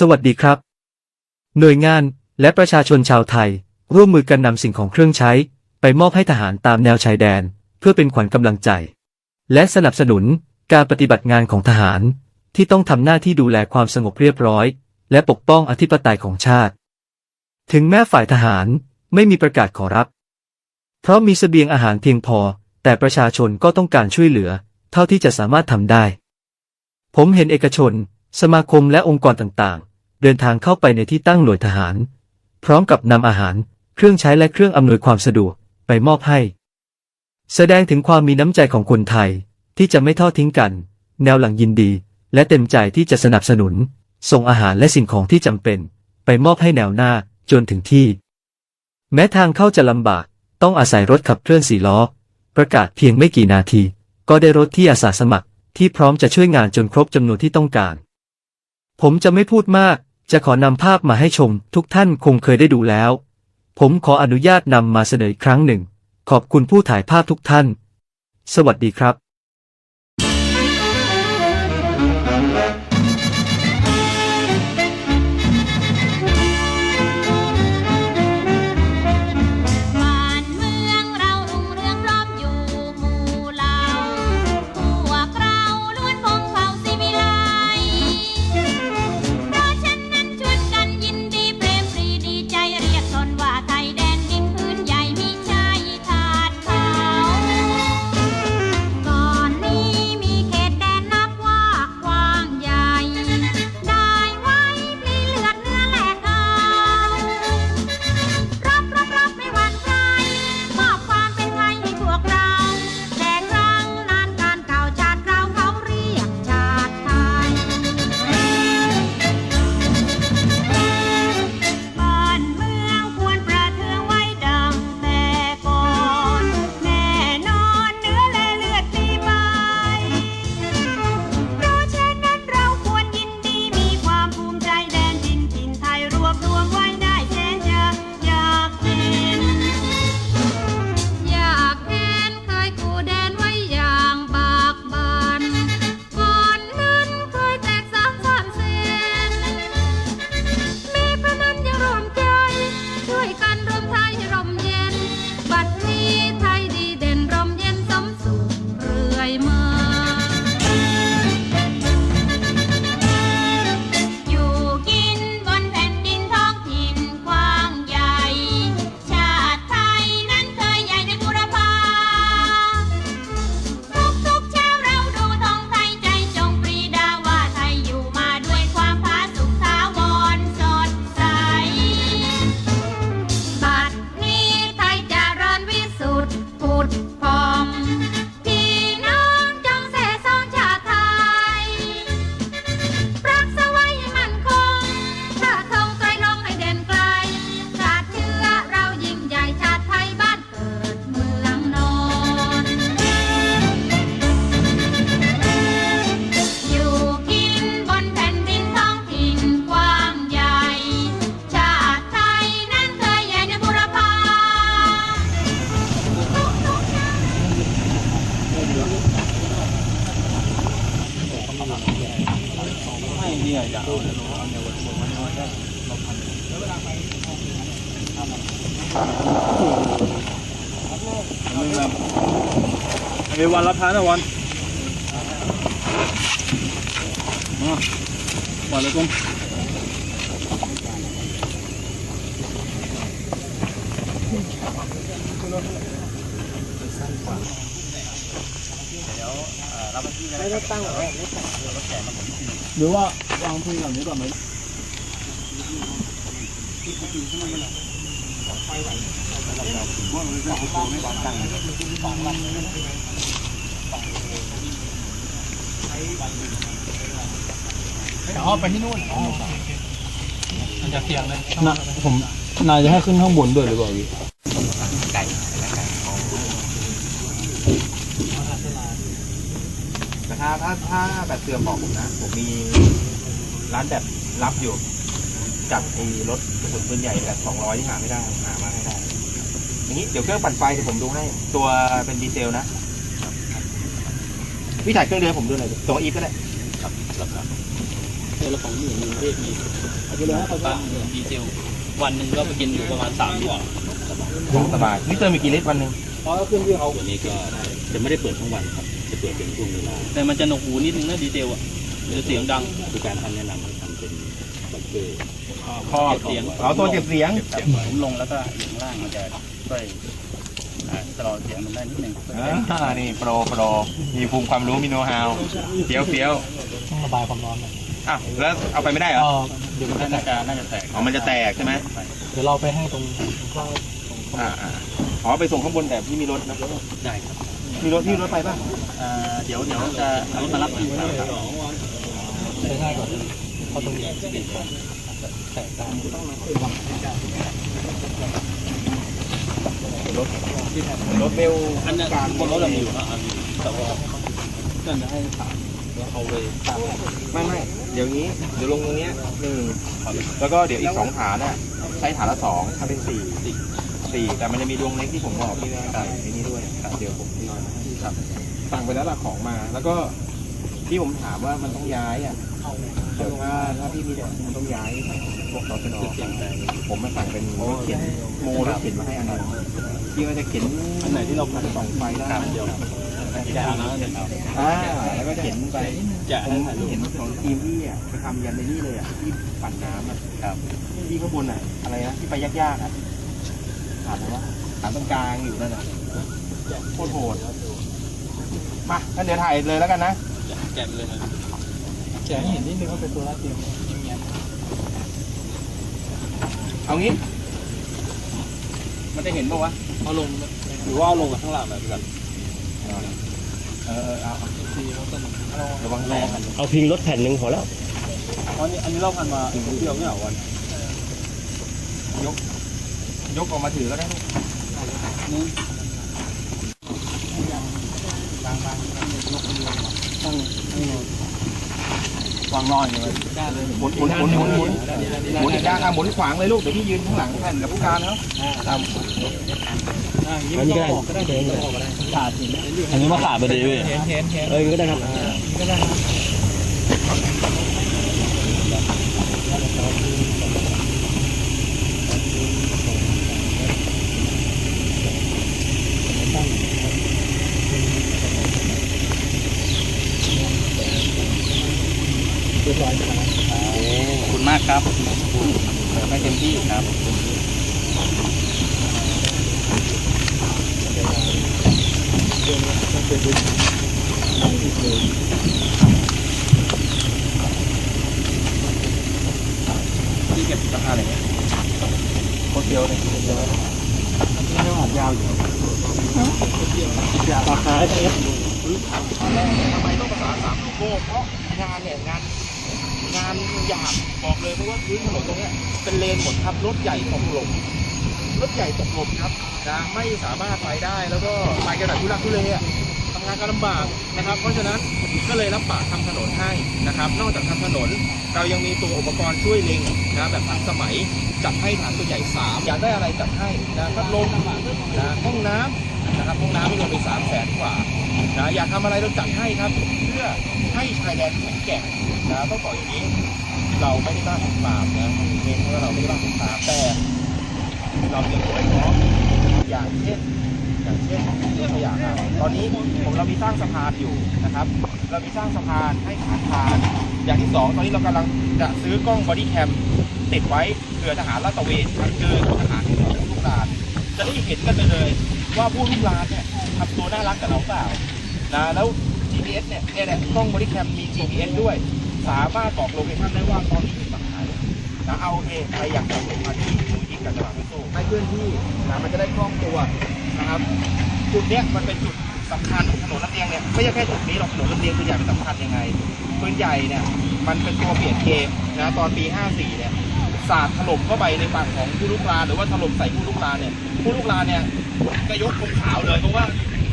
สวัสดีครับ หน่วยงานและประชาชนชาวไทย ร่วมมือกันนำสิ่งของเครื่องใช้ ไปมอบให้ทหารตามแนวชายแดน เพื่อเป็นขวัญกำลังใจ และสนับสนุนการปฏิบัติงานของทหาร ที่ต้องทำหน้าที่ดูแลความสงบเรียบร้อย และปกป้องอธิปไตยของชาติ ถึงแม้ฝ่ายทหารไม่มีประกาศขอรับ เพราะมีเสบียงอาหารเพียงพอ แต่ประชาชนก็ต้องการช่วยเหลือ เท่าที่จะสามารถทำได้ ผมเห็นเอกชน สมาคมและองค์กรต่างๆ เดินทางเข้าไปในที่ตั้งหน่วยทหาร พร้อมกับนำอาหาร เครื่องใช้และเครื่องอำนวยความสะดวกไปมอบให้ แสดงถึงความมีน้ำใจของคนไทยที่จะไม่ทอดทิ้งกัน แนวหลังยินดี และเต็มใจที่จะสนับสนุน ส่งอาหารและสิ่งของที่จำเป็น ไปมอบให้แนวหน้าจนถึงที่ แม้ทางเข้าจะลำบาก ต้องอาศัยรถขับเคลื่อนสี่ล้อ ประกาศเพียงไม่กี่นาที ก็ได้รถที่อาสาสมัครที่พร้อมจะช่วยงานจนครบจำนวนที่ต้องการ ผมจะไม่พูดมาก จะขอนำภาพมาให้ชม ทุกท่านคงเคยได้ดูแล้ว ผมขออนุญาตนำมาเสนออีกครั้งหนึ่ง ขอบคุณผู้ถ่ายภาพทุกท่าน สวัสดีครับ มีวันละพันนะวันมาวั นละกุ้งหรือว่าวางพื้นแบบนี้ก่อนไหมอ๋อไปที่นู่นอ๋อมันจะเสี่ยงเลยน่ะผมนายจะให้ขึ้นข้างบนด้วยหรือเปล่าพี่ แต่ ถ้าถ้าถ้าแบบเสื่อมบอกผมนะ ผมมีร้านแบบรับอยู่จับไอ้รถกระสุนปืนใหญ่แบบสองร้อยที่หาไม่ได้ หามาให้ได้อย่างนี้เดี๋ยวเครื่องปั่นไฟเดี๋ยวผมดูให้ ตัวเป็นดีเซลนะพี่ถ่ายเครื่องเดือนผมดูหน่อยดิตัวอีฟก็ได้ครับครับตัวละสองหมื่นหนึ่งประเทศมีเอาไปเลยให้เขาปั๊มดีเซลวันหนึ่งก็ไปกินอยู่ประมาณสามลิตรสบายนี่เติมมีกี่ลิตรวันหนึ่งเพราะขึ้นที่เขาตัวนี้ก็จะไม่ได้เปิดทั้งวันครับ จะเปิดเป็นช่วงเวลาแต่มันจะหนวกหูนิดนึงนะดีเซลอะจะเสียงดังคือการท่านแนะนำให้ทำเป็นบังเกอร์ครอบเสียงเอาตัวเก็บเสียงผมลงแล้วก็อยู่ข้างล่างมันจะช่วยอ่าชะลอเสียงมันได้นิดนึงอ่านี่โปรโปรมีภูมิความรู้มีโน้ตฮาวเฟี้ยวเฟี้ยวต้องระบายความร้อนหน่อยอะแล้วเอาไปไม่ได้เหรอก็เดี๋ยวมันน่าจะน่าจะแตกอ๋อมันจะแตกใช่ไหมเดี๋ยวเราไปให้ตรงข้างตรงอ่าอ่าอ๋อไปส่งข้างบนแต่พี่มีรถนะได้ครับ มีรถพี่มีรถไปป่ะเดี๋ยวเดี๋ยวจะเอารถมารับอยู่ครับใช้ง่ายกว่าเพราตรงนี้แตกตามรถเบลอันนั้นบนรถเรามีอยู่แต่ว่านั่นจะให้ถามแล้วเอาไปตามไม่ไม่เดี๋ยวนี้เดี๋ยวลงตรงนี้หนึ่งแล้วก็เดี๋ยวอีกสองฐานน่ะใช้ฐานละสองถ้าเป็นสี่ สี่แต่มันจะมีดวงเล็กที่ผมบอกพี่ว่าใส่ไอ้นี่ด้วยเดี๋ยวผมที่ครับสั่งไปแล้วละของมา แล้วก็ที่ผมถามว่ามันต้องย้ายอะเดี๋ยวว่าถ้าพี่มีเนี่มันต้องย้ายพวกตชนผมมาสั่งเป็นเข็นโมรถเข็นมาให้อันนั้นพี่ว่าจะเข็นอันไหนที่เราพันสองไฟได้เดียวจะเอาน้ำเดี๋ยวเอาอ่าแล้วก็เข็นไปจะผให้มถ่าเห็นของทีมพี่อะไปทำยันในนี่เลยอะที่ปั่นน้ำอะครับที่ข้างบนอะอะไรนะที่ไปยากๆอะ ถามอะไรวะถามตรงกลางอยู่นั่นน่ะโคตรโหดมางั้นเดี๋ยวถ่ายเลยแล้วกันนะแกะไปเลยนะแกให้เห็นนิดนึงว่าเป็นตัวลาดเตียงอย่างเงี้ยเอางี้ มันจะเห็นป่าวะเอาลงหรือว่าเอาลงกับข้างล่างแบบกันเออเออเอาเอาทีแล้วก็ระวังแรงเอาพิงรถแผ่นหนึ่งพอแล้วอันนี้อันนี้เราพันมาเดียวไม่เหรอวันยก ยกออกมาถือก็ได้นี้วางน้อยเลยหมุนหมุนหมุนหมุนหมุนหมุนด้านหมุนขวางเลยลูกเดี๋ยวพี่ยืนข้างหลังแผ่นกับผู้การเขาครับอันนี้ก็ได้ก็ได้ขาดอันนี้มาขาดไปเลยเว้ยเห็นเห็นเห็นเออก็ได้ครับก็ได้ ครับขอบคุณมากครับไม่เต็มที่ครับที่เก็บราคาอะไรเงี้ยโคตรเดียวเลยนี่ไม่หอดยาวอยู่ยาวราคาให้ได้ตอนแรกเนี่ยทำไมต้องภาษาสามลูกโลกเพราะงานเนี่ยงาน งานหยาบบอกเลยเพราะว่าพื้นถนนตรงนี้เป็นเลนหมดครับรถใหญ่ตกหลมรถใหญ่ตกหลมครับนะไม่สามารถไปได้แล้วก็ไปกันแบบทุลักทุเลอะทำงานกันลำบากนะครับ เพราะฉะนั้นก็เลยรับปากทำถนนให้นะครับ นอกจากทำถนนเรายังมีตัวอุปกรณ์ช่วยเล็งนะแบบทันสมัยจัดให้ฐานตัวใหญ่สามอยากได้อะไรจัดให้นะพัดลมนะห้องน้ำนะครับห้องน้ำนี่รวมไปสามแสนกว่านะอยากทำอะไรเราจัดให้ครับ พื่อให้ชายแดนแข็งแกร่งนะต้องบอกอย่างนี้ เราไม่ได้บ้าสงครามนะเน้นว่าเราไม่ได้บ้าสงครามแต่เราเตรียมตัวไว้พร้อมอย่างเช่นอย่างเช่นยกตัวอย่างครับตอนนี้ผมเรามีสร้างสะพานอยู่นะครับ เรามีสร้างสะพานให้ผ่านทางอย่างที่สองตอนนี้เรากำลังจะซื้อกล้องบอดี้แคมติดไว้เผื่อทหารลาดตระเวนเดินทหารที่ผู้ลุกลานจะได้เห็นกันไปเลย ว่าผู้ลุกลานเนี่ยทำตัวน่ารักกับเราเปล่านะแล้ว GPS เนี่ยเนี่ยแหละกล้องบริแคมมี GPS ด้วย สามารถบอกโลเคชั่นได้ว่าตอนนี้อยู่ฝั่งไหนนะเอาโอเคใครอยากจะลงมาที่มูลที่กันตลาดพิโซให้เพื่อนที่นะมันจะได้คล่องตัวนะครับ จุดเนี้ยมันเป็นจุดสำคัญของถนนลำเลียงเนี่ยไม่ใช่แค่จุดนี้หรอกถนนลำเลียงตัวใหญ่มันสำคัญยังไงปืนใหญ่เนี่ยมันเป็นตัวเปลี่ยนเกมนะตอนปี 54 เนี่ยสาดถล่มเข้าไปในฝั่งของผู้ลุกลาหรือว่าถล่มใส่ผู้ลุกลาเนี่ยผู้ลุกลาเนี่ยก็ยกธงขาวเลยเพราะว่า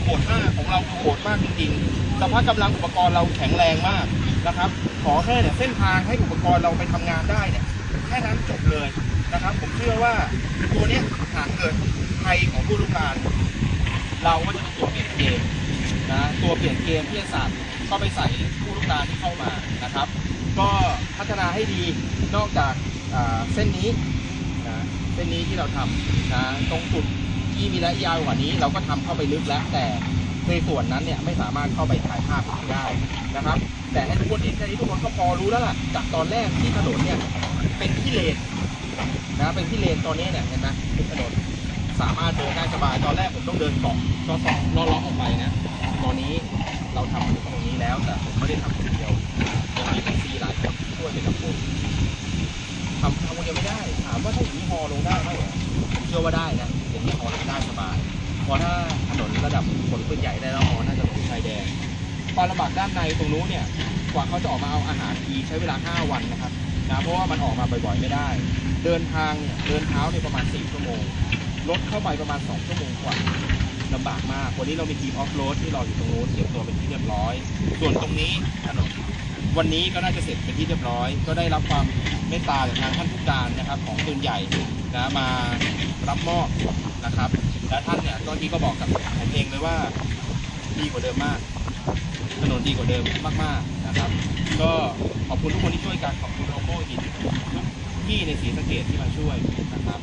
โหดมากของเราโหดมากจริงๆ สภาพกำลังอุปกรณ์เราแข็งแรงมากนะครับ ขอแค่เนี่ยเส้นทางให้อุปกรณ์เราไปทำงานได้เนี่ยแค่นั้นจบเลยนะครับ ผมเชื่อว่าตัวเนี้ยหากเกิดภัยของผู้ลุกลานเราก็จะเป็นตัวเปลี่ยนเกมนะตัวเปลี่ยนเกมที่จะสาดเข้าไปใส่ผู้ลูกตาลที่เข้ามานะครับ ก็พัฒนาให้ดีนอกจากเส้นนี้นะเส้นนี้ที่เราทำนะตรงจุดที่มีระยะยาวกว่านี้ เราก็ทำเข้าไปลึกแล้วแต่ ในส่วนนั้นเนี่ยไม่สามารถเข้าไปถ่ายภาพได้นะครับ แต่ให้ทุกคนเห็นแค่นี้ทุกคนก็พอรู้แล้วล่ะจากตอนแรกที่ถนนเนี่ยเป็นที่เลนนะเป็นที่เลนตอนนี้เนี่ยเห็นไหมเป็นถนนสามารถเดินได้สบายตอนแรกผมต้องเดินเกาะก็สองล้อๆออกไปนะตอนนี้เราทำตรงนี้แล้วแต่ผมไม่ได้ทำคนเดียวยังมีเป็นซีหลายคนช่วยเป็นกับผมทำทำคนเดียวไม่ได้ ถามว่าถ้าอย่างนี้ฮอลงได้ไหมผมเชื่อว่าได้นะอย่างนี้ฮอลงได้สบายพราะถ้า ดับขนปืนใหญ่ได้แล้วฮอน่าจะถึงชายแดนความลำบากด้านในตรงนู้นเนี่ยกว่าเขาจะออกมาเอาอาหารทีใช้เวลา 5 วันนะครับนะเพราะว่ามันออกมาบ่อยๆไม่ได้ เดินทางเนี่ยเดินเท้าเนี่ยประมาณ 4 ชั่วโมงรถเข้าไปประมาณ 2 ชั่วโมงกว่าลำบากมาก วันนี้เรามีทีมออฟโรดที่รออยู่ตรงนู้นเตรียมตัวเป็นที่เรียบร้อย ส่วนตรงนี้ถนนวันนี้ก็น่าจะเสร็จเป็นที่เรียบร้อย ก็ได้รับความเมตตาจากทางท่านผู้การนะครับ ของปืนใหญ่นะมารับมอบนะครับ และท่านเนี่ยตอนที่ก็บอกกับผมเองเลยว่าดีกว่าเดิมมาก ถนนดีกว่าเดิมมากๆนะครับ ก็ขอบคุณทุกคนที่ช่วยกันขอบคุณโลโก้หินทุกที่ในสีสะเกตที่มาช่วยนะครับ